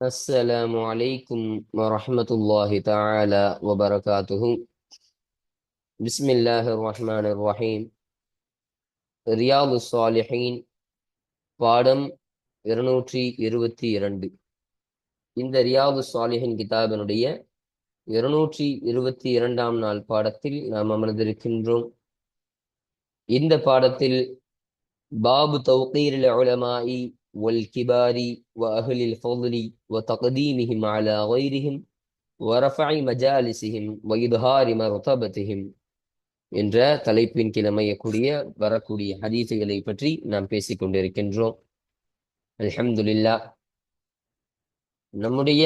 السلام عليكم ورحمة الله تعالى وبركاته بسم الله الرحمن الرحيم رياض الصالحين பாடம் இருநூற்றி இருபத்தி இரண்டு இந்த ரியாது சாலிஹின் கிதாபினுடைய இருநூற்றி இருபத்தி இரண்டாம் நாள் பாடத்தில் நாம் அமர்ந்திருக்கின்றோம் இந்த பாடத்தில் பாபு தௌகீர் உலமாஇ والكبار وأهل الفضل وتقديمهم على غيرهم ورفع مجالسهم وإظهار مرتبتهم என்ற தலைப்பின் கீழ் அமையக்கூடிய வரக்கூடிய ஹதீசுகளை பற்றி நாம் பேசிக் கொண்டிருக்கின்றோம் அல்ஹம்துலில்லா நம்முடைய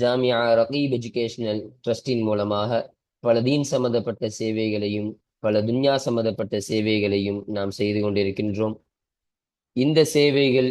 ஜாமியா ரகீப் எஜுகேஷனல் ட்ரஸ்டின் மூலமாக பல தீன் சம்பந்தப்பட்ட சேவைகளையும் பல துன்யா சம்பந்தப்பட்ட சேவைகளையும் நாம் செய்து கொண்டிருக்கின்றோம் இந்த சேவைகள்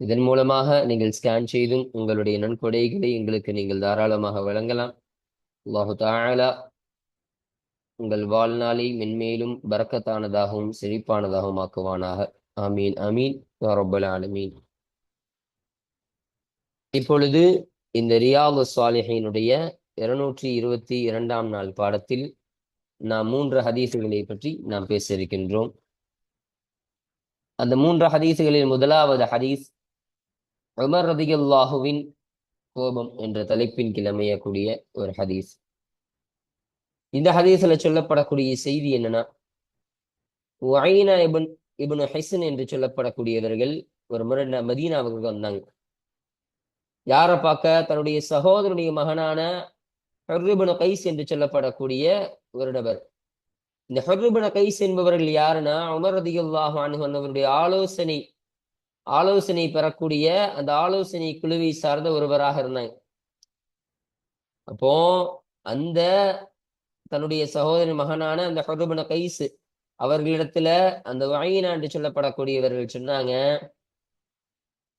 இதன் மூலமாக நீங்கள் ஸ்கேன் செய்தும் உங்களுடைய நன்கொடைகளை எங்களுக்கு நீங்கள் தாராளமாக வழங்கலாம். அல்லாஹு தாழலா உங்கள் வாழ்நாளை மென்மேலும் பறக்கத்தானதாகவும் செழிப்பானதாகவும் ஆக்குவானாக. ஆமீன் அமீன் ரப்பல் ஆலமீன். இப்பொழுது இந்த ரியாது சாலிஹினுடைய இருநூற்றி இருபத்தி இரண்டாம் நாள் பாடத்தில் நாம் மூன்று ஹதீசுகளை பற்றி நாம் பேச இருக்கின்றோம் அந்த மூன்று ஹதீசுகளில் முதலாவது ஹதீஸ் உமர் ரதியுல்லாஹுவின் கோபம் என்ற தலைப்பின் கிளமையக்கூடிய ஒரு ஹதீஸ். இந்த ஹதீஸ்ல சொல்லப்படக்கூடிய செய்தி என்னன்னா ஒயினா இபன் இபனு ஹைசன் என்று சொல்லப்படக்கூடியவர்கள் ஒரு முறை மதீனாவுக்கு வந்தாங்க. யாரை பார்க்க? தன்னுடைய சகோதரனுடைய மகனான ஹர்ரிபுன கைஸ் என்று சொல்லப்படக்கூடிய ஒரு நபர். இந்த ஹர்ரிபுன கைஸ் என்பவர்கள் யாருன்னா உமர் ரதியுல்லாஹு அனுகவனுடைய ஆலோசனை ஆலோசனை பெறக்கூடிய அந்த ஆலோசனை குழுவை சார்ந்த ஒருவராக இருந்தாங்க. அப்போ அந்த தன்னுடைய சகோதரி மகனான அந்த ஹருபன கைஸ் அவர்களிடத்துல அந்த வாயினா என்று சொல்லப்படக்கூடியவர்கள் சொன்னாங்க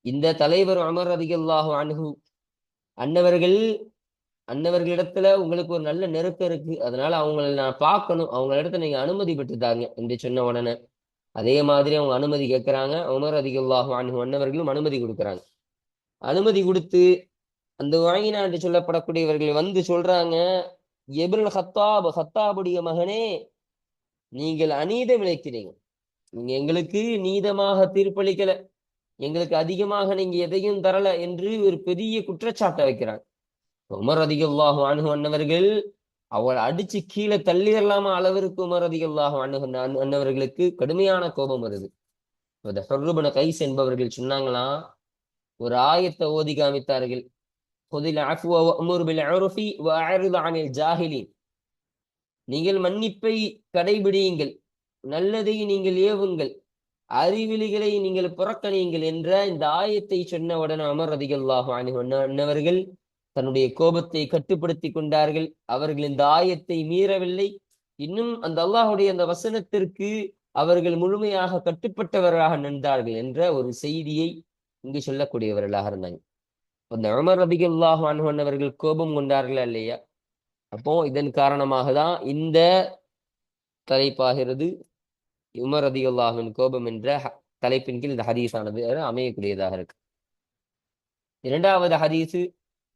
இந்த தலைவர் அமர் அதிகல்லாஹு அணுகு அன்னவர்கள் அன்னவர்களிடத்துல உங்களுக்கு ஒரு நல்ல நெருக்கம் இருக்கு அதனால அவங்களை நான் பார்க்கணும் அவங்களிடத்துல நீங்க அனுமதி பெற்றுதாங்க என்று சொன்ன உடனே. அதே மாதிரி அவங்க அனுமதி கேட்குறாங்க. உமர் அதிகல்லாஹு அணுகு அன்னவர்களும் அனுமதி கொடுக்குறாங்க. அனுமதி கொடுத்து அந்த வாயினா என்று சொல்லப்படக்கூடியவர்கள் வந்து சொல்றாங்க எபிரல் ஹத்தாப் ஹத்தாபுடைய மகனே நீங்கள் அநீதம் இழைக்கிறீங்க நீங்க எங்களுக்கு நீதமாக தீர்ப்பளிக்கல. எங்களுக்கு அதிகமாக நீங்க எதையும் தரல என்று ஒரு பெரிய குற்றச்சாட்டை வைக்கிறாங்க. உமர் அதிகல்லாஹு அணுகு அன்னவர்கள் அவளை அடிச்சு கீழே தள்ளிடலாமா அளவிற்கு உமர் அதிகல்லாஹு கடுமையான கோபம் வருது. ஹொர்ருபன கைஸ் என்பவர்கள் சொன்னாங்களாம் ஒரு ஆயத்தை ஓதி காமித்தார்கள். நீங்கள் மன்னிப்பை கடைபிடியுங்கள் நல்லதை நீங்கள் ஏவுங்கள் அறிவிலிகளை நீங்கள் புறக்கணியுங்கள் என்ற இந்த ஆயத்தை சொன்னவுடன் அமர் அதிகல்லாக அண்ணவர்கள் தன்னுடைய கோபத்தை கட்டுப்படுத்தி கொண்டார்கள். அவர்கள் இந்த ஆயத்தை மீறவில்லை. இன்னும் அந்த அல்லாஹுடைய அந்த வசனத்திற்கு அவர்கள் முழுமையாக கட்டுப்பட்டவர்களாக நின்றார்கள் என்ற ஒரு செய்தியை இங்கு சொல்லக்கூடியவர்களாக இருந்தாங்க. அந்த உமர் ரபிகல்லாஹு அவர்கள் கோபம் கொண்டார்களா இல்லையா? அப்போ இதன் காரணமாக தான் இந்த தலைப்பாகிறது உமர் ரதியுல்லாஹின் கோபம் என்ற தலைப்பின் கீழ் இந்த ஹதீஸானது அமையக்கூடியதாக இருக்கு. இரண்டாவது ஹதீஸு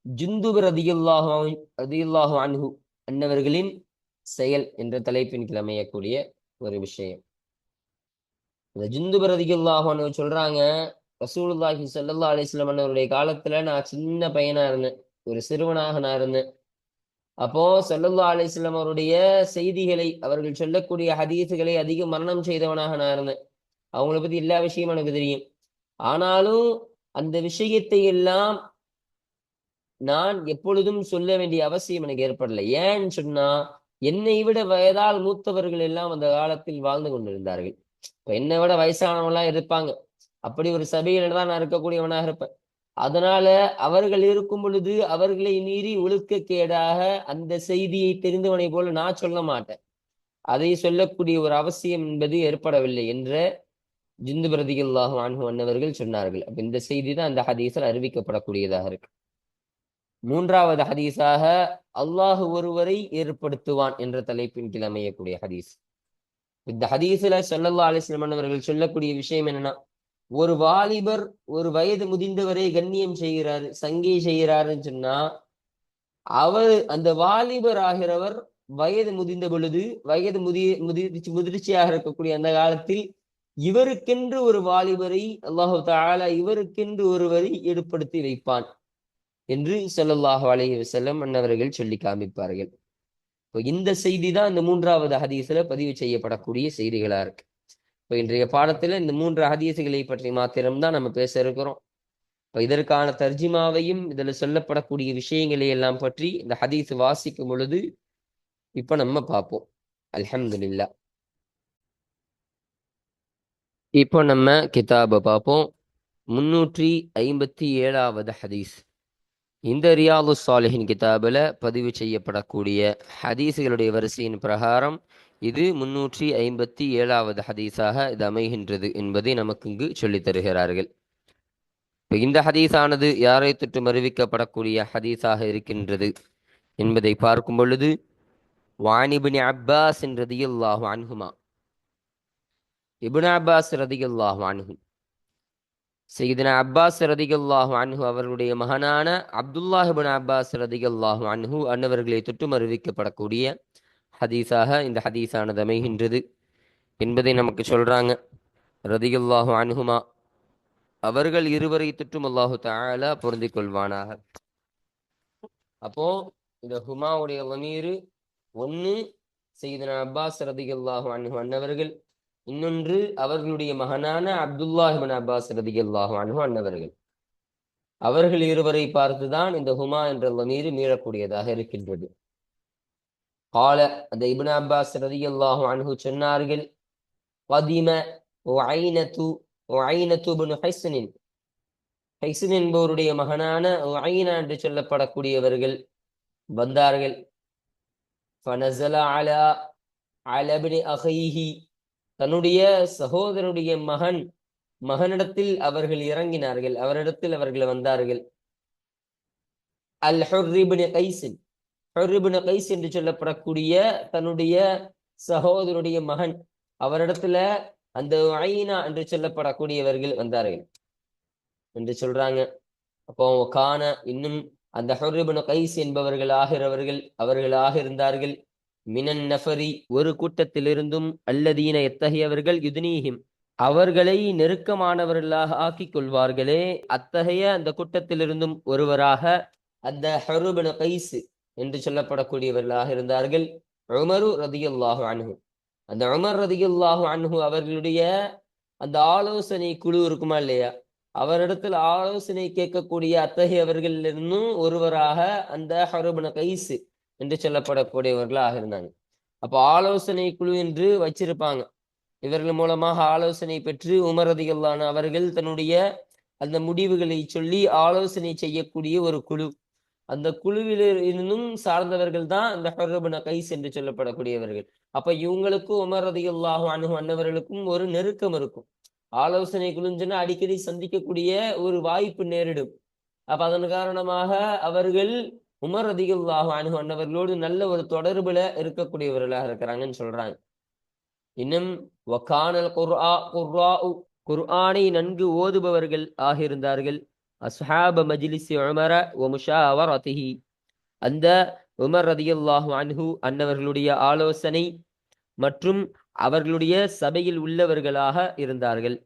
ஜிந்துபர் அதியுல்லாஹு அன்ஹு அன்னவர்களின் செயல் என்ற தலைப்பின் கீழ் அமையக்கூடிய ஒரு விஷயம். இந்த ஜுந்துபு ரதியுல்லாஹு சொல்றாங்க ரசூலுல்லாஹி சல்லா அலிஸ்லாம் அண்ணவருடைய காலத்துல நான் சின்ன பையனா இருந்தேன். ஒரு சிறுவனாக நான் இருந்தேன். அப்போ சல்லல்லா அலிஸ்லாம் அவருடைய செய்திகளை அவர்கள் சொல்லக்கூடிய ஹதீசுகளை அதிகம் மரணம் செய்தவனாக நான் இருந்தேன். அவங்கள பத்தி எல்லா விஷயமும் எனக்கு தெரியும். ஆனாலும் அந்த விஷயத்தை எல்லாம் நான் எப்பொழுதும் சொல்ல வேண்டிய அவசியம் எனக்கு ஏற்படலை. ஏன்னு சொன்னா என்னை விட வயதால் மூத்தவர்கள் எல்லாம் அந்த காலத்தில் வாழ்ந்து கொண்டிருந்தார்கள். இப்ப என்னை விட வயசானவங்களாம் இருப்பாங்க. அப்படி ஒரு சபையில தான் நான் இருக்கக்கூடியவனாக இருப்பேன். அதனால அவர்கள் இருக்கும் பொழுது அவர்களை மீறி ஒழுக்கக்கேடாக அந்த செய்தியை தெரிந்தவனை போல நான் சொல்ல மாட்டேன். அதை சொல்லக்கூடிய ஒரு அவசியம் என்பது ஏற்படவில்லை என்ற ஜிந்து பிரதிகல்லாஹு அன்ஹு அன்னவர்கள் சொன்னார்கள். அப்ப இந்த செய்தி தான் அந்த ஹதீஸில் அறிவிக்கப்படக்கூடியதாக இருக்கு. மூன்றாவது ஹதீஸாக அல்லாஹ் ஒருவரை ஏற்படுத்துவான் என்ற தலைப்பின் கீழ் அமையக்கூடிய ஹதீஸ். இந்த ஹதீஸ்ல சொல்லல்லா அலிஸ்லமன் அவர்கள் சொல்லக்கூடிய விஷயம் என்னன்னா ஒரு வாலிபர் ஒரு வயது முதிந்தவரை கண்ணியம் செய்கிறாரு சங்கை செய்கிறாருன்னு சொன்னா அவர் அந்த வாலிபர் ஆகிறவர் வயது முதிந்த பொழுது வயது முதி முதிர்ச்சி முதிர்ச்சியாக இருக்கக்கூடிய அந்த காலத்தில் இவருக்கென்று ஒரு வாலிபரை அல்லாஹு தாலா இவருக்கென்று ஒருவரை ஏற்படுத்தி வைப்பான். என்று ஸல்லல்லாஹு அலஹி வஸல்லம் அன்னவர்கள் சொல்லி காமிப்பார்கள். இப்போ இந்த செய்தி தான் இந்த மூன்றாவது ஹதீஸில் பதிவு செய்யப்படக்கூடிய செய்திகளாக இருக்கு. இப்போ இன்றைய பாடத்தில் இந்த மூன்று ஹதீசுகளை பற்றி மாத்திரம்தான் நம்ம பேச இருக்கிறோம். இப்போ இதற்கான தர்ஜிமாவையும் இதில் சொல்லப்படக்கூடிய விஷயங்களை எல்லாம் பற்றி இந்த ஹதீஸ் வாசிக்கும் பொழுது இப்போ நம்ம பார்ப்போம். அல்ஹம்துல்லா இப்போ நம்ம கிதாபை பார்ப்போம். முன்னூற்றி ஐம்பத்தி ஏழாவது ஹதீஸ். இந்த ரியாலு சாலிஹின் கிதாபில் பதிவு செய்யப்படக்கூடிய ஹதீஸுகளுடைய வரிசையின் பிரகாரம் இது முன்னூற்றி ஐம்பத்தி ஏழாவது ஹதீஸாக இது அமைகின்றது என்பதை நமக்கு இங்கு சொல்லித் தருகிறார்கள். இப்போ இந்த ஹதீஸானது யாரை தொற்றும் அறிவிக்கப்படக்கூடிய ஹதீஸாக இருக்கின்றது என்பதை பார்க்கும் பொழுது வானிபின் அப்பாஸ் ரதியுல்லாஹு அன்ஹுமா. இபுன் அப்பாஸ் ரதியுல்லாஹு அன்ஹு. செய்தின அப்பாஸ் ரதிகல்லாஹு அன்ஹு அவர்களுடைய மகனான அப்துல்லாஹிபின் அப்பாஸ் ரதிகல்லாஹு அன்ஹு அன்னவர்களை தொற்றும் அறிவிக்கப்படக்கூடிய ஹதீஸாக இந்த ஹதீஸானது அமைகின்றது என்பதை நமக்கு சொல்றாங்க. ரதிகல்லாஹு அன்ஹுமா. அவர்கள் இருவரை தொற்றும் அல்லாஹு தாலா பொருந்திக் கொள்வானாக. அப்போ இந்த ஹுமாவுடைய லமீரு ஒன்று செய்தன அப்பாஸ் ரதிகல்லாஹு அன்ஹு அன்னவர்கள் இன்னொன்று அவர்களுடைய மகனான அப்துல்லாஹிபின் அப்பாஸ் ரதி அல்லாஹு அண்ணவர்கள் அவர்கள் இருவரை பார்த்துதான் இந்த ஹுமா என்ற லமீர் மீறக்கூடியதாக இருக்கின்றது. கால அந்த இபின் அப்பாஸ் ரதிகல்லாஹு அன்ஹு சொன்னார்கள் பதிம ஒஐனத்து ஒஐனத்து பின் ஹைசனின் ஹைசன் என்பவருடைய மகனான ஒஐனா என்று சொல்லப்படக்கூடியவர்கள் வந்தார்கள். ஃபனஸல அலா அலபின் அகைஹி தன்னுடைய சகோதரனுடைய மகன் மகனிடத்தில் அவர்கள் இறங்கினார்கள். அவரிடத்தில் அவர்கள் வந்தார்கள். அல் ஹுர்ரிபின் கைசின் ஹுர்ரிபின் கைஸ் என்று சொல்லப்படக்கூடிய தன்னுடைய சகோதரனுடைய மகன் அவரிடத்துல அந்த ஐனா என்று சொல்லப்படக்கூடியவர்கள் வந்தார்கள் என்று சொல்றாங்க. அப்போ கான இன்னும் அந்த ஹுர்ரிபின் கைஸ் என்பவர்கள் ஆகிறவர்கள் அவர்களாக இருந்தார்கள். மினன் நஃபரி ஒரு கூட்டத்திலிருந்தும் அல்லதீன எத்தகையவர்கள் யுதினீஹிம் அவர்களை நெருக்கமானவர்களாக ஆக்கிக் கொள்வார்களே அத்தகைய அந்த கூட்டத்திலிருந்தும் ஒருவராக அந்த ஹருபன கைசு என்று சொல்லப்படக்கூடியவர்களாக இருந்தார்கள். உமரு ரதியுல்லாஹு அன்ஹு. அந்த உமர் ரதியுல்லாஹு அன்ஹு அவர்களுடைய அந்த ஆலோசனை குழு இருக்குமா இல்லையா? அவரிடத்தில் ஆலோசனை கேட்கக்கூடிய அத்தகையவர்களிலிருந்தும் ஒருவராக அந்த ஹருபன கைசு என்று சொல்லப்படக்கூடியவர்களாக இருந்தாங்க. அப்போ ஆலோசனை குழு என்று வச்சிருப்பாங்க. இவர்கள் மூலமாக ஆலோசனை பெற்று உமரதிகளான அவர்கள் தன்னுடைய அந்த முடிவுகளை சொல்லி ஆலோசனை செய்யக்கூடிய ஒரு குழு. அந்த குழுவில் இருந்தும் சார்ந்தவர்கள் தான் இந்த ஹர்ரபுன கைஸ் என்று சொல்லப்படக்கூடியவர்கள். அப்ப இவங்களுக்கும் உமரதிகளாக அணு அன்னவர்களுக்கும் ஒரு நெருக்கம் இருக்கும். ஆலோசனை குழுஞ்சுன்னா அடிக்கடி சந்திக்கக்கூடிய ஒரு வாய்ப்பு நேரிடும். அப்ப அதன் காரணமாக அவர்கள் உமர் அதிகல்லாஹு அணுகு அன்னவர்களோடு நல்ல ஒரு தொடர்புல இருக்கக்கூடியவர்களாக இருக்கிறாங்கன்னு சொல்றாங்க. இன்னும் வக்கானல் குர்ஆ குர்ஆ குர்ஆனை நன்கு ஓதுபவர்கள் ஆகியிருந்தார்கள். அஸ்ஹாப மஜிலிசி உமர ஒ முஷாவரதிஹி. அந்த உமர் ரதியுல்லாஹு அன்ஹு அன்னவர்களுடைய ஆலோசனை மற்றும் அவர்களுடைய சபையில் உள்ளவர்களாக இருந்தார்கள்.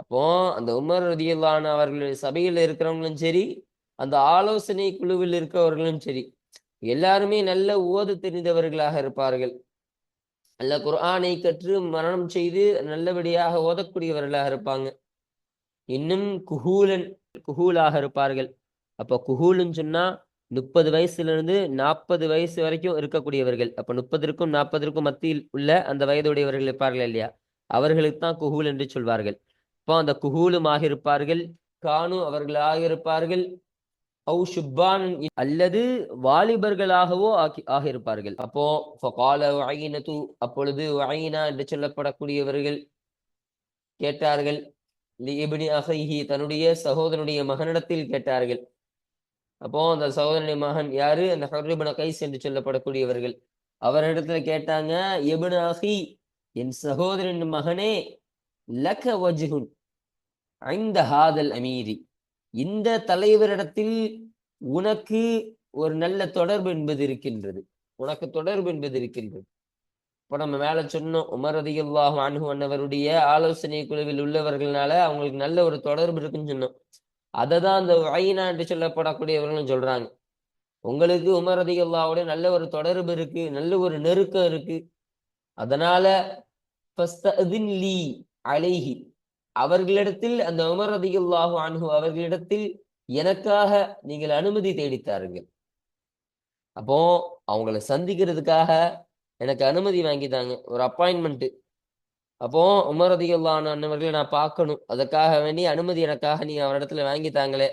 அப்போ அந்த உமர் ரதியுல்லான அவர்களுடைய சபையில் இருக்கிறவங்களும் சரி அந்த ஆலோசனை குழுவில் இருக்கவர்களும் சரி எல்லாருமே நல்ல ஓது தெரிந்தவர்களாக இருப்பார்கள். நல்ல குர்ஆனை கற்று மரணம் செய்து நல்லபடியாக ஓதக்கூடியவர்களாக இருப்பாங்க. இன்னும் குஹூலன் குஹூலாக இருப்பார்கள். அப்போ குஹூலுன்னு சொன்னா முப்பது வயசுல இருந்து நாற்பது வயசு வரைக்கும் இருக்கக்கூடியவர்கள். அப்ப முப்பதற்கும் நாற்பதற்கும் மத்தியில் உள்ள அந்த வயதுடையவர்கள் இருப்பார்கள் இல்லையா? அவர்களுக்கு தான் குஹூல் என்று சொல்வார்கள். இப்போ அந்த குஹூலுமாக இருப்பார்கள். காணும் அவர்களாக இருப்பார்கள். அவு ஷுப்பான் அல்லது வாலிபர்களாகவோ ஆகி ஆகியிருப்பார்கள். அப்போ ஃபகால தூ அப்பொழுது வஐனா என்று சொல்லப்படக்கூடியவர்கள் கேட்டார்கள். லிஇப்னி அஹைஹி தன்னுடைய சகோதரனுடைய மகனிடத்தில் கேட்டார்கள். அப்போ அந்த சகோதரனுடைய மகன் யாரு? அந்த ஹர்ரிபன கைஸ் என்று சொல்லப்படக்கூடியவர்கள். அவரிடத்துல கேட்டாங்க எபின் அஹி என் சகோதரன் மகனே லக்க வஜ்ஹுன் ஐந்த ஹாதல் அமீரி இந்த தலைவரிடத்தில் உனக்கு ஒரு நல்ல தொடர்பு என்பது இருக்கின்றது. உனக்கு தொடர்பு என்பது இருக்கின்றது. இப்போ நம்ம மேலே சொன்னோம் உமர் ரதியுல்லாஹு அன்ஹு அன்னவருடைய ஆலோசனை குழுவில் உள்ளவர்களால அவங்களுக்கு நல்ல ஒரு தொடர்பு இருக்குன்னு சொன்னோம். அதை தான் அந்த ஐனா என்று சொல்லப்படக்கூடியவர்களும் சொல்றாங்க. உங்களுக்கு உமர் அதிகல்லாவோட நல்ல ஒரு தொடர்பு இருக்கு நல்ல ஒரு நெருக்கம் இருக்கு. அதனால லீ அலைஹி. அவர்களிடத்தில் அந்த உமர் ரதியுல்லாஹு அன்ஹு அவர்களிடத்தில் எனக்காக நீங்கள் அனுமதி தேடித்தாருங்கள். அப்போ அவங்கள சந்திக்கிறதுக்காக எனக்கு அனுமதி வாங்கிட்டாங்க ஒரு அப்பாயின்மெண்ட் அப்போ உமர் ரதியுல்லான அண்ணவர்களை நான் பார்க்கணும். அதுக்காக வேண்டி அனுமதி எனக்காக நீங்க அவரிடத்துல வாங்கித்தாங்களே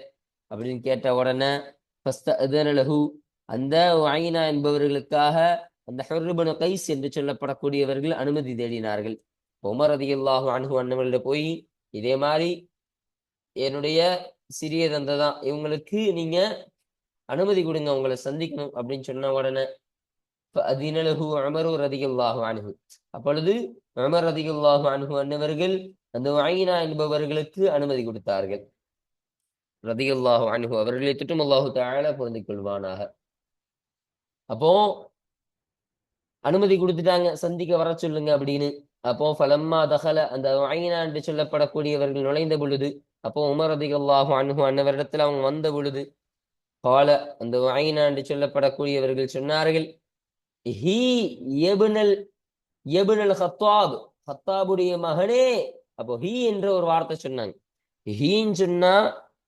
அப்படின்னு கேட்ட உடனே ஃபஸ்தஅதனலஹு அந்த வாங்கினா என்பவர்களுக்காக அந்த ஹர்ருபனு கைஸ் என்று சொல்லப்படக்கூடியவர்கள் அனுமதி தேடினார்கள். உமர் ரதியுல்லாஹு அணுகு அன்னவர்கள்ட்ட போய் இதே மாதிரி என்னுடைய சிறிய தந்தை தான். இவங்களுக்கு நீங்க அனுமதி கொடுங்க உங்களை சந்திக்கணும் அப்படின்னு சொன்ன உடனே அதினலகு அமரு ரதியுல்லாஹு அணுகு அப்பொழுது அமர் ரதியுல்லாஹு அணுகு அன்னவர்கள் அந்த வாயினா என்பவர்களுக்கு அனுமதி கொடுத்தார்கள். ரதியுல்லாஹு அணுகு அவர்களை திட்டம் அல்லாஹு தாழ பொருந்திக் கொள்வானாக. அப்போ அனுமதி கொடுத்துட்டாங்க சந்திக்க வர சொல்லுங்க அப்படின்னு. அப்போ ஃபலம்மா தகல அந்த ஐனா என்று சொல்லப்படக்கூடியவர்கள் நுழைந்த பொழுது அப்போ உமர் ரதிகல்லாஹு அணுகு அன்னவரிடத்தில் அவங்க வந்த பொழுது கால அந்த ஐனா என்று சொல்லப்படக்கூடியவர்கள் சொன்னார்கள் ஹீ எபுனல் எபுனல் ஹத்தாப் ஹத்தாபுடைய மகனே அப்போ ஹீ என்ற ஒரு வார்த்தை சொன்னாங்க. ஹீன்னு சொன்னா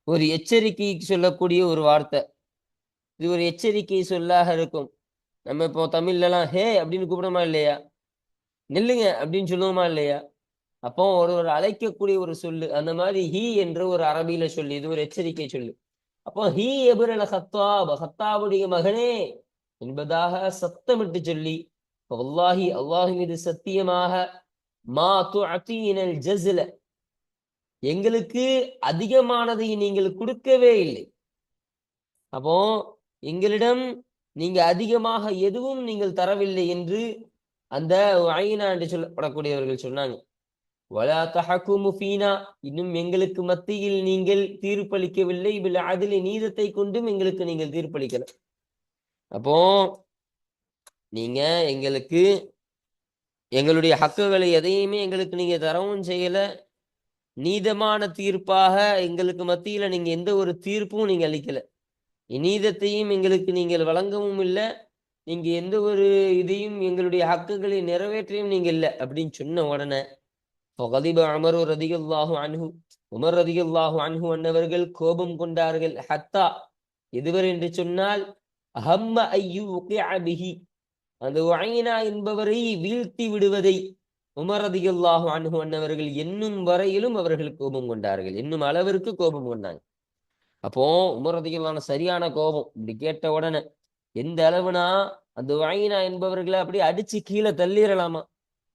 ஒரு எச்சரிக்கை சொல்லக்கூடிய ஒரு வார்த்தை. இது ஒரு எச்சரிக்கை சொல்லாக இருக்கும். நம்ம இப்போ தமிழ்லலாம் ஹே அப்படின்னு கூப்பிடமா இல்லையா? நில்லுங்க அப்படின்னு சொல்லுவோமா இல்லையா? அப்போ ஒரு ஒரு அழைக்கக்கூடிய ஒரு சொல்லு அந்த மாதிரி ஹீ என்று ஒரு அரபியில சொல்லு இது ஒரு எச்சரிக்கை சொல்லு. அப்போ ஹீ எபிரல ஹத்தாப் ஹத்தாபுடைய மகனே என்பதாக சத்தமிட்டு சொல்லி அல்லாஹி அல்லாஹி மீது சத்தியமாக மா துஅத்தீனல் ஜஸ்ல எங்களுக்கு அதிகமானதை நீங்கள் கொடுக்கவே இல்லை. அப்போ எங்களிடம் நீங்க அதிகமாக எதுவும் நீங்கள் தரவில்லை என்று அந்த ஐனா என்று சொல்லப்படக்கூடியவர்கள் சொன்னாங்க. வலா தஹக்குமு ஃபீனா இன்னும் எங்களுக்கு மத்தியில் நீங்கள் தீர்ப்பளிக்கவில்லை. இதில் அதில் நீதத்தை கொண்டும் எங்களுக்கு நீங்கள் தீர்ப்பளிக்கல. அப்போ நீங்க எங்களுக்கு எங்களுடைய ஹக்குகளை எதையுமே எங்களுக்கு நீங்க தரவும் செய்யல. நீதமான தீர்ப்பாக எங்களுக்கு மத்தியில நீங்க எந்த ஒரு தீர்ப்பும் நீங்க அளிக்கல. நீதத்தையும் எங்களுக்கு நீங்கள் வழங்கவும் இல்லை. நீங்க எந்த ஒரு இதையும் எங்களுடைய ஹக்குகளை நிறைவேற்றியும் நீங்க இல்லை அப்படின்னு சொன்ன உடனே ஃபகதிப அமரு ரதிகல்லாஹு அன்ஹு. உமர் ரதிகல்லாஹு அனுகு அன்னவர்கள் கோபம் கொண்டார்கள். ஹத்தா எதுவர் என்று சொன்னால் அஹம்ம ஐயு பிஹி. அந்த ஒயினா என்பவரை வீழ்த்தி விடுவதை உமர் ரதிகல்லாஹு அனுகு அன்னவர்கள் என்னும் வரையிலும் அவர்கள் கோபம் கொண்டார்கள். என்னும் அளவிற்கு கோபம் கொண்டாங்க. அப்போ உமர் ரதிகல்லான சரியான கோபம். இப்படி கேட்ட உடனே எந்த அளவுனா அந்த வாயினா என்பவர்களை அப்படியே அடிச்சு கீழே தள்ளிடலாமா?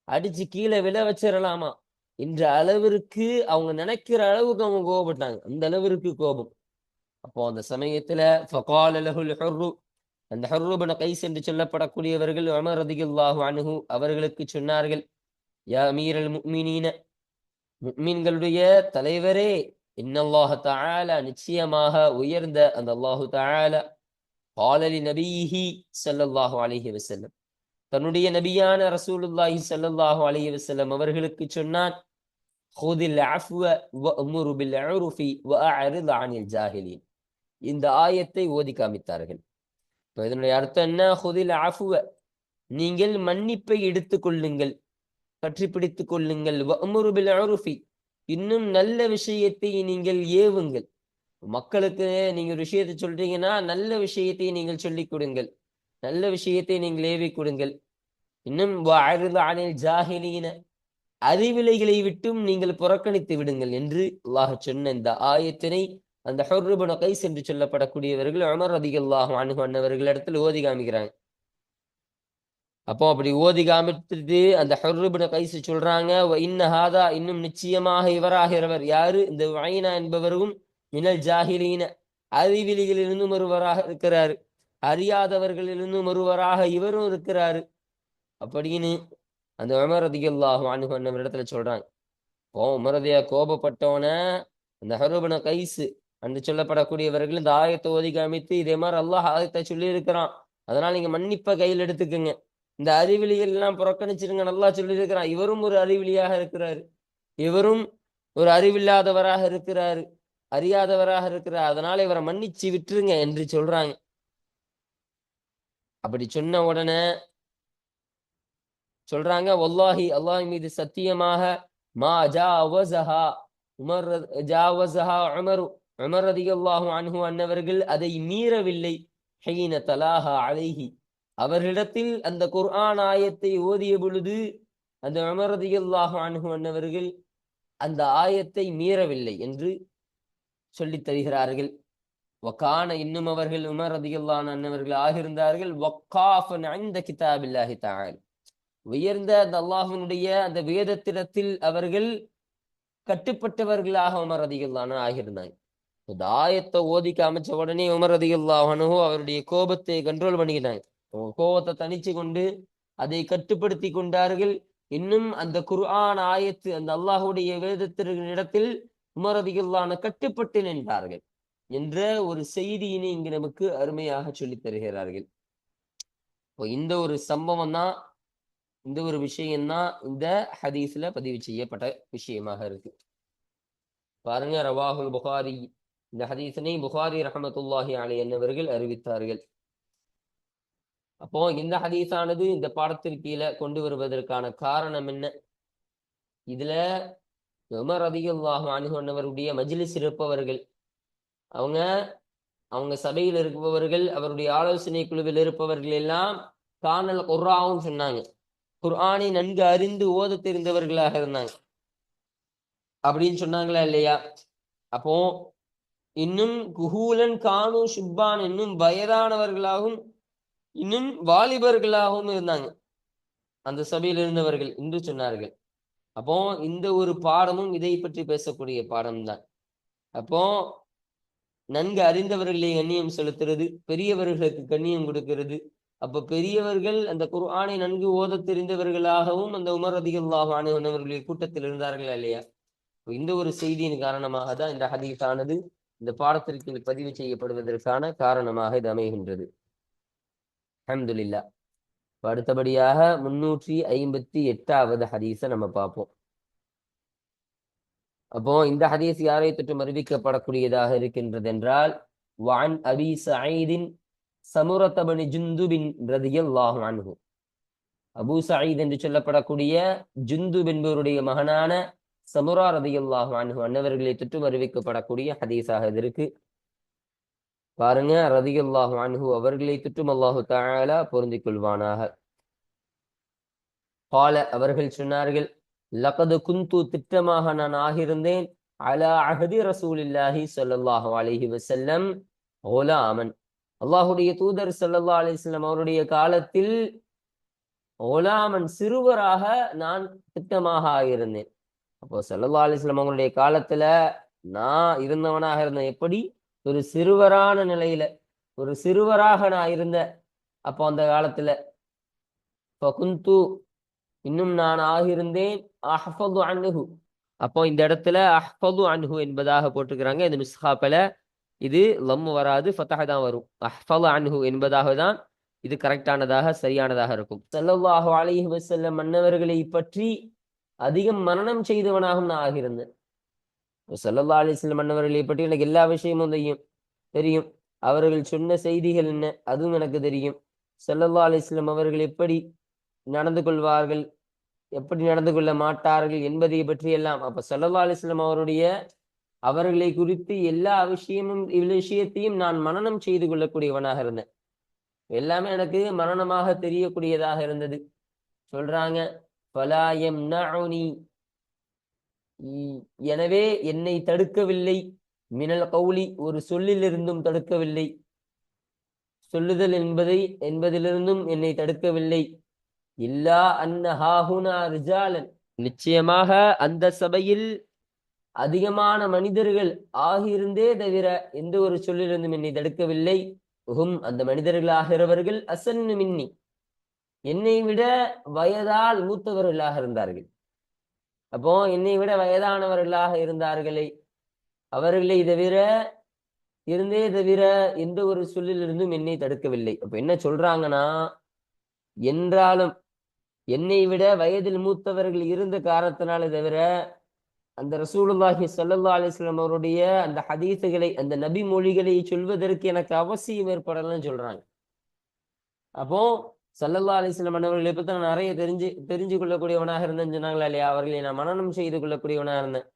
அடிச்சு கீழே விழ வச்சிடலாமா? என்ற அளவிற்கு அவங்க நினைக்கிற அளவுக்கு அவங்க கோபப்பட்டாங்க. அந்த அளவிற்கு கோபம். அப்போ அந்த சமயத்துல அந்த ஹர்ரூபன கைஸ் என்று சொல்லப்படக்கூடியவர்கள் அமர் ரதியுல்லாஹு அணுகு அவர்களுக்கு சொன்னார்கள் யா மீரல் முக்மினீன முக்மீன்களுடைய தலைவரே இன்னல்லாஹு தஆலா நிச்சயமாக உயர்ந்த அந்த அல்லாஹு தஆலா காலலி நபிஹி ஸல்லல்லாஹு அலிஹி வசல்லம் தன்னுடைய நபியான ரசூலுல்லாஹி ஸல்லல்லாஹு அலிஹி வசல்லம் அவர்களுக்கு சொன்னான் ஹுதில் அஃப்வ பில் அனில் இந்த ஆயத்தை ஓதி காமித்தார்கள் இப்போ இதனுடைய அர்த்தம் என்ன ஹுதில் அஃப்வ நீங்கள் மன்னிப்பை எடுத்துக் கொள்ளுங்கள் பற்றி பிடித்துக் கொள்ளுங்கள் வஅமுரு பில் உருஃபி இன்னும் நல்ல விஷயத்தை நீங்கள் ஏவுங்கள் மக்களுக்கு நீங்க ஒரு விஷயத்தை சொல்றீங்கன்னா நல்ல விஷயத்தை நீங்கள் சொல்லிக் கொடுங்கள். நல்ல விஷயத்தை நீங்கள் ஏவி கொடுங்கள். இன்னும் அனில் ஜாஹிலீன. அறிவிலைகளை விட்டும் நீங்கள் புறக்கணித்து விடுங்கள் என்று அல்லாஹ் சொன்ன இந்த ஆயத்தினை அந்த ஹொர்ருபன கைஸ் என்று சொல்லப்படக்கூடியவர்கள் அமர் அதிகல்லாஹ் அணுகு அன்னவர்கள் இடத்துல ஓதி காமிக்கிறாங்க. அப்போ அப்படி ஓதி காமித்து அந்த ஹொர்ருபன கைசு சொல்றாங்க இன்ன ஹாதா இன்னும் நிச்சயமாக இவராகிறவர் யாரு? இந்த வைனா என்பவரும் மினல் ஜாகிலீன அறிவிலிகளிலிருந்தும் ஒருவராக இருக்கிறாரு. அறியாதவர்களிலிருந்தும் ஒருவராக இவரும் இருக்கிறாரு. அப்படின்னு அந்த உமர் அதிகல்லாஹு அணுகு இடத்துல சொல்றாங்க. ஓ உமரதியா கோபப்பட்டவன அந்த ஹருபன கைசு அந்த சொல்லப்படக்கூடியவர்கள் இந்த ஆயத்தை ஒதுக்கி அமைத்து இதே மாதிரி அல்லாஹ் ஆயத்தை சொல்லி இருக்கிறான் அதனால நீங்க மன்னிப்பை கையில் எடுத்துக்கோங்க. இந்த அறிவிலிகள் எல்லாம் புறக்கணிச்சிருங்க நல்லா சொல்லி இருக்கிறான் இவரும் ஒரு அறிவிலியாக இருக்கிறாரு. இவரும் ஒரு அறிவில்லாதவராக இருக்கிறாரு. அறியாதவராக இருக்கிறார். அதனால இவரை மன்னிச்சு விட்டுருங்க என்று சொல்றாங்க. அப்படி சொன்ன உடனே சொல்றாங்க வல்லாஹி அல்லாஹ் மீது சத்தியமாக மா ஜாவஸஹா உமர் ஜாவஸஹா உமர் அமர் அதிகல்லாஹு அன்ஹு அன்னவர்கள் அதை மீறவில்லை. ஹைன தலாஹா அலைஹி. அவர்களிடத்தில் அந்த குர்ஆன் ஆயத்தை ஓதிய பொழுது அந்த அமர் அதிகல்லாஹு அன்ஹு அன்னவர்கள் அந்த ஆயத்தை மீறவில்லை என்று சொல்லித் தருகிறார்கள். வக்கான இன்னும் அவர்கள் உமர் அதிகல்லான அன்னவர்கள் ஆகியிருந்தார்கள். வக்காஃபன் அந்த கிதாபில்லாஹி தஆல். உயர்ந்த அந்த அல்லாஹனுடைய அந்த வேதத்திடத்தில் அவர்கள் கட்டுப்பட்டவர்களாக உமர் அதிகல்லான ஆகியிருந்தாங்க தாயத்தை ஆயத்தை ஓதிக்க அமைச்ச உடனே உமர் அதிகல்லாஹனோ அவருடைய கோபத்தை கண்ட்ரோல் பண்ணிக்கிட்டாங்க. கோபத்தை தனிச்சு கொண்டு அதை கட்டுப்படுத்தி கொண்டார்கள். இன்னும் அந்த குர்ஆன் ஆயத்து அந்த அல்லாஹுடைய வேதத்திற்கு இடத்தில் உமர் கட்டுப்பட்டு நின்றார்கள் என்ற ஒரு செய்தியினை இங்கு நமக்கு அருமையாக சொல்லித் தருகிறார்கள். இப்போ இந்த ஒரு சம்பவம் தான் இந்த ஒரு விஷயம்தான் இந்த ஹதீஸ்ல பதிவு செய்யப்பட்ட விஷயமாக இருக்கு. பாருங்க ரவாகுல் புகாரி இந்த ஹதீசனை புகாரி ரஹமத்துல்லாஹி அலை என்னவர்கள் அறிவித்தார்கள். அப்போ இந்த ஹதீஸானது இந்த பாடத்திற்கு கீழே கொண்டு வருவதற்கான காரணம் என்ன? இதுல உமர் அதிகல்லாஹு அணுகொண்டவருடைய மஜ்லிஸ் இருப்பவர்கள். அவங்க அவங்க சபையில் இருப்பவர்கள் அவருடைய ஆலோசனை குழுவில் இருப்பவர்கள் எல்லாம் காணல் குர்ராவும் சொன்னாங்க. குர்ஆனை நன்கு அறிந்து ஓத தெரிந்தவர்களாக இருந்தாங்க. அப்படின்னு சொன்னாங்களா இல்லையா? அப்போ இன்னும் குஹூலன் கானு சுப்பான் இன்னும் வயதானவர்களாகவும் இன்னும் வாலிபர்களாகவும் இருந்தாங்க. அந்த சபையில் இருந்தவர்கள் என்று சொன்னார்கள். அப்போ இந்த ஒரு பாடமும் இதை பற்றி பேசக்கூடிய பாடம்தான். அப்போ நன்கு அறிந்தவர்களை கண்ணியம் செலுத்துறது பெரியவர்களுக்கு கண்ணியம் கொடுக்கிறது. அப்ப பெரியவர்கள் அந்த குர்ஆனை நன்கு ஓத தெரிந்தவர்களாகவும் அந்த உமர் அதிகல்லாக அணுகுனவர்களுடைய கூட்டத்தில் இருந்தார்கள் இல்லையா? இந்த ஒரு செய்தியின் காரணமாக தான் இந்த ஹதீஸானது இந்த பாடத்திற்கு பதிவு செய்யப்படுவதற்கான காரணமாக இது அமைகின்றது. அஹமதுல்லா அடுத்தபடியாக முன்னூற்றி ஐம்பத்தி எட்டாவது ஹதீஸை நம்ம பார்ப்போம். அப்போ இந்த ஹதீஸ் யாரை தொற்றும் அறிவிக்கப்படக்கூடியதாக இருக்கின்றது என்றால் வான் அபி சயீதின் சமுரத்தபனி ஜுந்துபின் ரதியல்லாஹு அன்ஹு. அபு சயீத் என்று சொல்லப்படக்கூடிய ஜுந்து என்பவருடைய மகனான சமுரா ரதியல்லாஹு அன்ஹு அன்னவர்களை தொற்றும் அறிவிக்கப்படக்கூடிய ஹதீஸாக இது இருக்கு. பாருங்க ரதியல்லாஹு அன்ஹு அவர்களை தொற்றும் அல்லாஹு தாலா பொருந்திக் கொள்வானாக பால அவர்கள் சொன்னார்கள் லகது குந்து திட்டமாக நான் ஆகியிருந்தேன் அலா அஹதி ரசூலில்லாஹி ஸல்லல்லாஹு அலைஹி ஓலா ஓலாமன். அல்லாஹுடைய தூதர் சல்லல்லா அலைஹி அவருடைய காலத்தில் ஓலாமன் சிறுவராக நான் திட்டமாக ஆகியிருந்தேன். அப்போ சல்லல்லா அலைஹி வஸல்லம் அவங்களுடைய காலத்துல நான் இருந்தவனாக இருந்தேன். எப்படி? ஒரு சிறுவரான நிலையில ஒரு சிறுவராக நான் இருந்தேன் அப்போ அந்த காலத்துல குந்து இன்னும் நான் ஆகியிருந்தேன் அஹ்ஃபது அன்ஹு. அப்போ இந்த இடத்துல அஹ்ஃபது அன்ஹு என்பதாக போட்டிருக்கிறாங்க. இந்த மிஸ்ஹாப்பில் இது லம் வராது ஃபத்தஹ தான் வரும். அஹ்ஃபது அன்ஹு என்பதாக தான் இது கரெக்டானதாக சரியானதாக இருக்கும். செல்லவாஹு அலைஹி வஸல்லம் மன்னவர்களை பற்றி அதிகம் மரணம் செய்தவனாகவும் நான் ஆகியிருந்தேன். ஸல்லல்லாஹு அலிஸ்லம் மன்னவர்களை பற்றி எனக்கு எல்லா விஷயமும் தெரியும். தெரியும். அவர்கள் சொன்ன செய்திகள் என்ன? அதுவும் எனக்கு தெரியும். ஸல்லல்லாஹு அலிஸ்லம் அவர்கள் எப்படி நடந்து கொள்வார்கள்? எப்படி நடந்து கொள்ள மாட்டார்கள் என்பதை பற்றி எல்லாம் அப்ப சல்லா அலிஸ்லம் அவருடைய அவர்களை குறித்து எல்லா விஷயமும் விஷயத்தையும் நான் மனனம் செய்து கொள்ளக்கூடியவனாக இருந்தேன். எல்லாமே எனக்கு மரணமாக தெரியக்கூடியதாக இருந்தது. சொல்றாங்க பலாயம் எனவே என்னை தடுக்கவில்லை. மினல் கௌலி ஒரு சொல்லிலிருந்தும் தடுக்கவில்லை. சொல்லுதல் என்பதை என்பதிலிருந்தும் என்னை தடுக்கவில்லை. இல்லா அன்ன ரிஜாலன். நிச்சயமாக அந்த சபையில் அதிகமான மனிதர்கள் ஆகியிருந்தே தவிர எந்த ஒரு சொல்லிலிருந்தும் என்னை தடுக்கவில்லை. ஹும் அந்த மனிதர்களாகிறவர்கள் அசன்னு மின்னி. என்னை விட வயதால் மூத்தவர்களாக இருந்தார்கள். அப்போ என்னை விட வயதானவர்களாக இருந்தார்களே. அவர்களை தவிர இருந்தே தவிர எந்த ஒரு சொல்லிலிருந்தும் என்னை தடுக்கவில்லை. அப்ப என்ன சொல்றாங்கன்னா என்றாலும் என்னை விட வயதில் மூத்தவர்கள் இருந்த காரணத்தினால தவிர அந்த ரசூலுல்லாஹி சல்லா அலிஸ்லாம் அவருடைய அந்த ஹதீஸுகளை அந்த நபி மொழிகளை சொல்வதற்கு எனக்கு அவசியம் ஏற்படலன்னு சொல்றாங்க. அப்போ சல்லல்லா அலிஸ்லம் அவர்களை பற்றி நான் நிறைய தெரிஞ்சு தெரிஞ்சு கொள்ளக்கூடியவனாக இருந்தேன்னு சொன்னாங்களா இல்லையா? அவர்களை நான் மனநம் செய்து கொள்ளக்கூடியவனாக இருந்தேன்.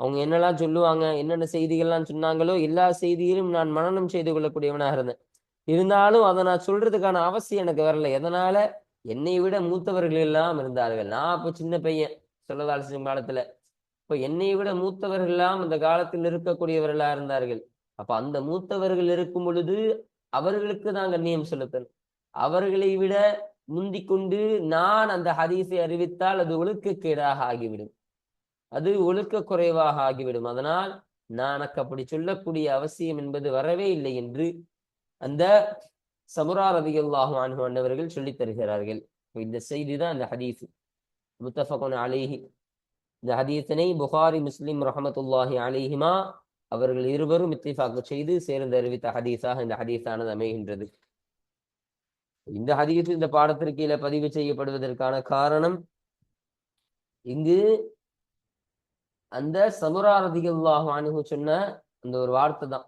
அவங்க என்னெல்லாம் சொல்லுவாங்க என்னென்ன செய்திகள்லாம் சொன்னாங்களோ எல்லா செய்தியிலும் நான் மனநம் செய்து கொள்ளக்கூடியவனாக இருந்தேன். இருந்தாலும் அதை நான் சொல்றதுக்கான அவசியம் எனக்கு வரல. எதனால? என்னை விட மூத்தவர்கள் எல்லாம் இருந்தார்கள். நான் அப்போ சின்ன பையன் சொல்லதால் அலிஸ்லம் காலத்துல. இப்போ என்னை விட மூத்தவர்கள் எல்லாம் அந்த காலத்தில் இருக்கக்கூடியவர்களா இருந்தார்கள். அப்ப அந்த மூத்தவர்கள் இருக்கும் பொழுது அவர்களுக்கு தான் கண்ணியம் செலுத்தணும். அவர்களை விட முந்திக் கொண்டு நான் அந்த ஹதீஸை அறிவித்தால் அது ஒழுக்கக்கேடாக ஆகிவிடும். அது ஒழுக்க குறைவாக ஆகிவிடும். அதனால் நான் எனக்கு அப்படி சொல்லக்கூடிய அவசியம் என்பது வரவே இல்லை என்று அந்த சமுரா ரதியுல்லாஹு அன்ஹு அன்னவர்கள் சொல்லித் தருகிறார்கள். இந்த செய்தி தான் அந்த ஹதீஸ். முத்தஃபகுன் அலிஹி. இந்த ஹதீஸனை புகாரி முஸ்லிம் ரஹமத்துல்லாஹி அலிஹிமா அவர்கள் இருவரும் இத்திஃபாக்கு செய்து சேர்ந்து அறிவித்த ஹதீஸாக இந்த ஹதீஸானது அமைகின்றது. இந்த ஹதீஸ் இந்த பாடத்திற்கு பதிவு செய்யப்படுவதற்கான காரணம் இங்கு அந்த சமுரா ரதியுல்லாஹு சொன்ன அந்த ஒரு வார்த்தை தான்.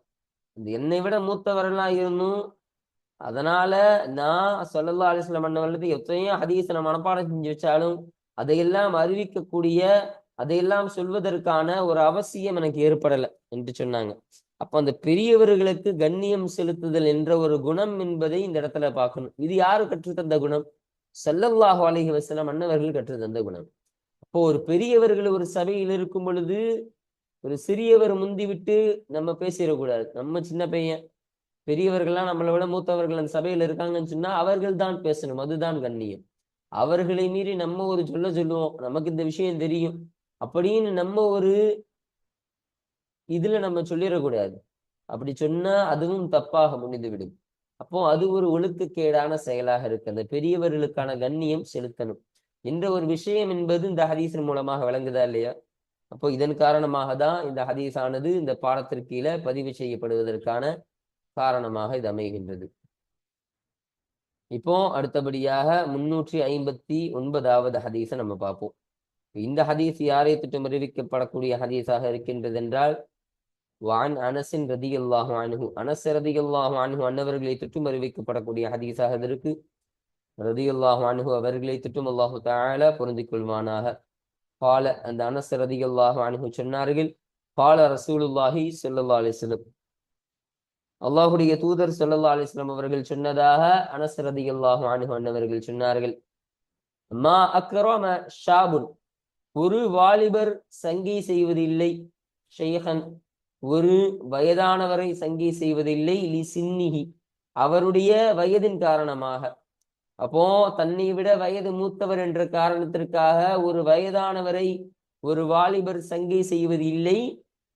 இந்த என்னை விட மூத்தவரெல்லாம் இருந்தும் அதனால நான் சொல்லல்லா அலிஸ்லாம் அண்ணவர்களுக்கு எத்தனையோ ஹதீஸ் நான் மனப்பாடம் செஞ்சு வச்சாலும் அதையெல்லாம் அறிவிக்கக்கூடிய அதையெல்லாம் சொல்வதற்கான ஒரு அவசியம் எனக்கு ஏற்படலை. என்று சொன்னாங்க. அப்ப அந்த பெரியவர்களுக்கு கண்ணியம் செலுத்துதல் என்ற ஒரு குணம் என்பதை இந்த இடத்துல பார்க்கணும். இது யாரு கற்றுத்தந்த குணம்? செல்லல்லாஹு அலஹி வசலம் அன்னவர்கள் கற்றுத்தந்த குணம். அப்போ ஒரு பெரியவர்கள் ஒரு சபையில் இருக்கும் பொழுது ஒரு சிறியவர் முந்தி விட்டு நம்ம பேசிடக்கூடாது. நம்ம சின்ன பையன். பெரியவர்கள்லாம் நம்மளை விட மூத்தவர்கள் அந்த சபையில் இருக்காங்கன்னு சொன்னா அவர்கள் தான் பேசணும். அதுதான் கண்ணியம். அவர்களை மீறி நம்ம ஒரு சொல்ல சொல்லுவோம். நமக்கு இந்த விஷயம் தெரியும். அப்படின்னு நம்ம ஒரு இதுல நம்ம சொல்லிடக்கூடாது. அப்படி சொன்னா அதுவும் தப்பாக முடிந்துவிடும். அப்போ அது ஒரு ஒழுக்கக்கேடான செயலாக இருக்கு. அந்த பெரியவர்களுக்கான கண்ணியம் செலுத்தணும். என்ற ஒரு விஷயம் என்பது இந்த ஹதீஸின் மூலமாக விளங்குதா இல்லையா? அப்போ இதன் காரணமாக தான் இந்த ஹதீஸானது இந்த பாடத்திற்கு கீழே பதிவு செய்யப்படுவதற்கான காரணமாக இது அமைகின்றது. இப்போ அடுத்தபடியாக முன்னூற்றி ஐம்பத்தி ஒன்பதாவது ஹதீஸை நம்ம பார்ப்போம். இந்த ஹதீஸ் யாரை திட்டம் அறிவிக்கப்படக்கூடிய ஹதீஸாக இருக்கின்றது என்றால் வான் அனசின் ரதியல்லாஹு அணுகு அனஸ் ரதியல்லாஹு அணுகு அன்னவர்களை திட்டும் அறிவிக்கப்படக்கூடிய ஹதீஸாக இது ரதி அல்லாஹு அணுகு அவர்களை திட்டும் அல்லாஹு தாழ பொருந்திக் கொள்வானாக. பால அந்த அனஸ் ரதியல்லாஹு அணுகு சொன்னார்கள். பால ரசூலுல்லாஹி ஸல்லல்லாஹு அலிஸ்லம் அல்லாஹுடைய தூதர் ஸல்லல்லாஹு அலைஹி அவர்கள் சொன்னதாக அனஸ் ரதியல்லாஹு அணுகு அன்னவர்கள் சொன்னார்கள். மா அக்ரம ஷாபுன். ஒரு வாலிபர் சங்கி செய்வதில்லை. ஷைஹன் ஒரு வயதானவரை சங்கி செய்வதில்லை இலி சின்னிகி. அவருடைய வயதின் காரணமாக. அப்போ தன்னை விட வயது மூத்தவர் என்ற காரணத்திற்காக ஒரு வயதானவரை ஒரு வாலிபர் சங்கை செய்வது இல்லை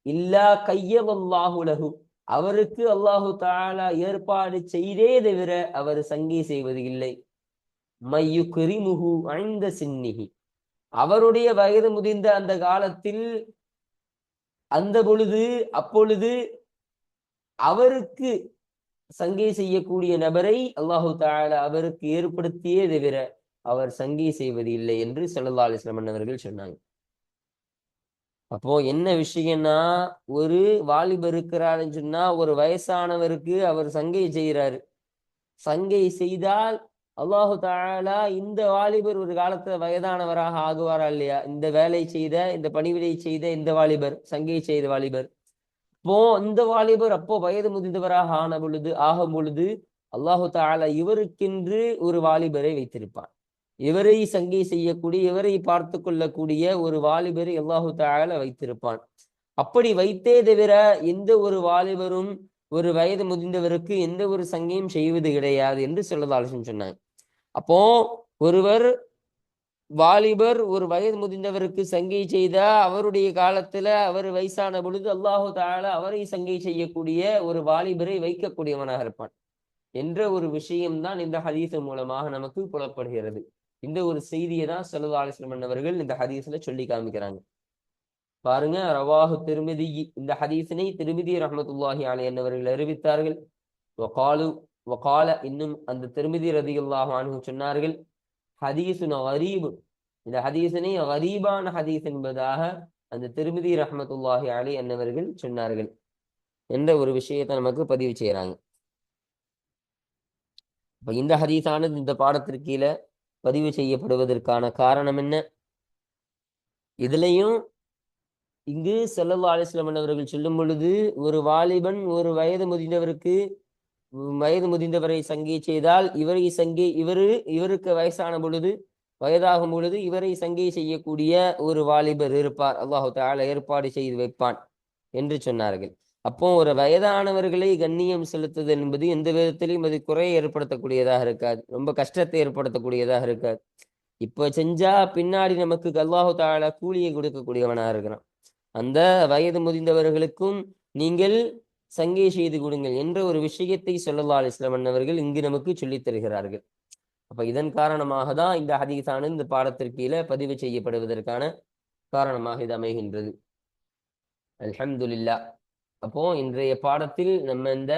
இல்லா கையவல்லாஹுலகு அவருக்கு அல்லாஹு தாலா ஏற்பாடு செய்தே தவிர அவர் சங்கை செய்வது இல்லை மையு கிரிமுகு அழிந்த சின்னிகி. அவருடைய வயது முதிர்ந்த அந்த காலத்தில் அந்த பொழுது அப்பொழுது அவருக்கு சங்கை செய்யக்கூடிய நபரை அல்லாஹு தாலா அவருக்கு ஏற்படுத்தியே தவிர அவர் சங்கை செய்வது இல்லை என்று சல்லா அலிஸ்லமன் அவர்கள் சொன்னாங்க. அப்போ என்ன விஷயம்னா ஒரு வாலிபர் இருக்கிறாருன்னு சொன்னா ஒரு வயசானவருக்கு அவர் சங்கை செய்கிறாரு. சங்கை செய்தால் அல்லாஹு தாலா இந்த வாலிபர் ஒரு காலத்துல வயதானவராக ஆகுவாரா இல்லையா? இந்த வேலை செய்த இந்த பணிவிடை செய்த இந்த வாலிபர் சங்கை செய்த வாலிபர். போ இந்த வாலிபர் அப்போ வயது முதிர்ந்தவராக ஆன பொழுது ஆகும் பொழுது அல்லாஹு தாலா இவருக்கென்று ஒரு வாலிபரை வைத்திருப்பான் இவரை சங்கை செய்யக்கூடிய இவரை பார்த்து கொள்ளக்கூடிய ஒரு வாலிபரை அல்லாஹு தாலா வைத்திருப்பான். அப்படி வைத்தே தவிர எந்த ஒரு வாலிபரும் ஒரு வயது முதிர்ந்தவருக்கு எந்த ஒரு சங்கையும் செய்வது கிடையாது என்று சொல்லதாலும் சொன்னாங்க. அப்போ ஒருவர் வாலிபர் ஒரு வயது முதிர்ந்தவருக்கு சங்கை செய்த அவருடைய காலத்துல அவர் வயசான பொழுது அல்லாஹு தாலா அவரை சங்கை செய்யக்கூடிய ஒரு வாலிபரை வைக்கக்கூடியவனாக இருப்பான் என்ற ஒரு விஷயம்தான் இந்த ஹதீஸ் மூலமாக நமக்கு புலப்படுகிறது. இந்த ஒரு செய்தியை தான் செலவு அலிஸ்லம் அவர்கள் இந்த ஹதீஸ்ல சொல்லி காமிக்கிறாங்க. பாருங்க ரவாஹு திருமதி இந்த ஹதீஸினை திருமதி ரஹமத்துல்லாஹி அலி என்னவர்கள் அறிவித்தார்கள். வகால இன்னும் அந்த திருமதி ரதியுல்லாஹ் சொன்னார்கள் ஹதீசுன ஹரீபு இந்த ஹதீசனை ஹரீபான ஹதீஸ் என்பதாக அந்த திருமதி ரஹமத்துல்லாஹி அலி என்னவர்கள் சொன்னார்கள் என்ற ஒரு விஷயத்தை நமக்கு பதிவு செய்யறாங்க இப்ப இந்த ஹதீஸானது இந்த பாடத்திற்கீழ பதிவு செய்யப்படுவதற்கான காரணம் என்ன? இதுலயும் இங்கு செல்லல்லா அலிஸ்லாம் அவர்கள் சொல்லும் பொழுது ஒரு வாலிபன் ஒரு வயது முதிந்தவருக்கு வயது முதிர்ந்தவரை சங்கை செய்தால் இவரை சங்கி இவரு இவருக்கு வயசான பொழுது வயதாகும் பொழுது இவரை சங்கை செய்யக்கூடிய ஒரு வாலிபர் இருப்பார். அல்லாஹு தால ஏற்பாடு செய்து வைப்பான் என்று சொன்னார்கள். அப்போ ஒரு வயதானவர்களை கண்ணியம் செலுத்துதல் என்பது எந்த விதத்திலையும் அது குறையை ஏற்படுத்தக்கூடியதாக இருக்காது. ரொம்ப கஷ்டத்தை ஏற்படுத்தக்கூடியதாக இருக்காது. இப்ப செஞ்சா பின்னாடி நமக்கு அல்லாஹு தாலா கூலியை கொடுக்கக்கூடியவனாக இருக்கிறான். அந்த வயது முதிர்ந்தவர்களுக்கும் நீங்கள் சங்கை செய்து கொடுங்கள் என்ற ஒரு விஷயத்தை சொல்லல்லா அலிஸ்லாம் அவர்கள் இங்கு நமக்கு சொல்லித் தருகிறார்கள். அப்ப இதன் காரணமாக தான் இந்த ஹதீஸானது இந்த பாடத்திற்கீழ பதிவு செய்யப்படுவதற்கான காரணமாக இது அமைகின்றது. அல்ஹம்துல்லா அப்போ இன்றைய பாடத்தில் நம்ம இந்த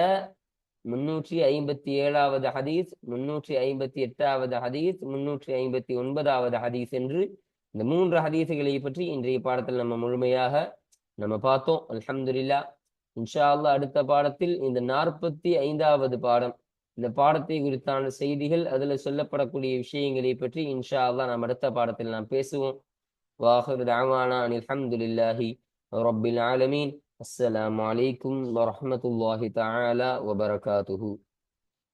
முன்னூற்றி ஐம்பத்தி ஏழாவது ஹதீஸ் முன்னூற்றி ஐம்பத்தி எட்டாவது ஹதீஸ் முன்னூற்றி ஐம்பத்தி ஒன்பதாவது ஹதீஸ் என்று இந்த மூன்று ஹதீஸுகளை பற்றி இன்றைய பாடத்தில் நம்ம முழுமையாக நம்ம பார்த்தோம். அல்ஹம்துலில்லா இன்ஷா அல்லா அடுத்த பாடத்தில் இந்த நாற்பத்தி ஐந்தாவது பாடம். இந்த பாடத்தை குறித்தான செய்திகள் அதுல சொல்லப்படக்கூடிய விஷயங்களை பற்றி இன்ஷா அல்லா நாம் அடுத்த பாடத்தில் நாம் பேசுவோம். வாஹர் தாவானா அல்ஹம்துலில்லாஹி ரப்பில் ஆலமீன். அஸ்ஸலாம் அலைக்கும் வரமத்துல்லாஹி தாலா வபரகாத்துஹு.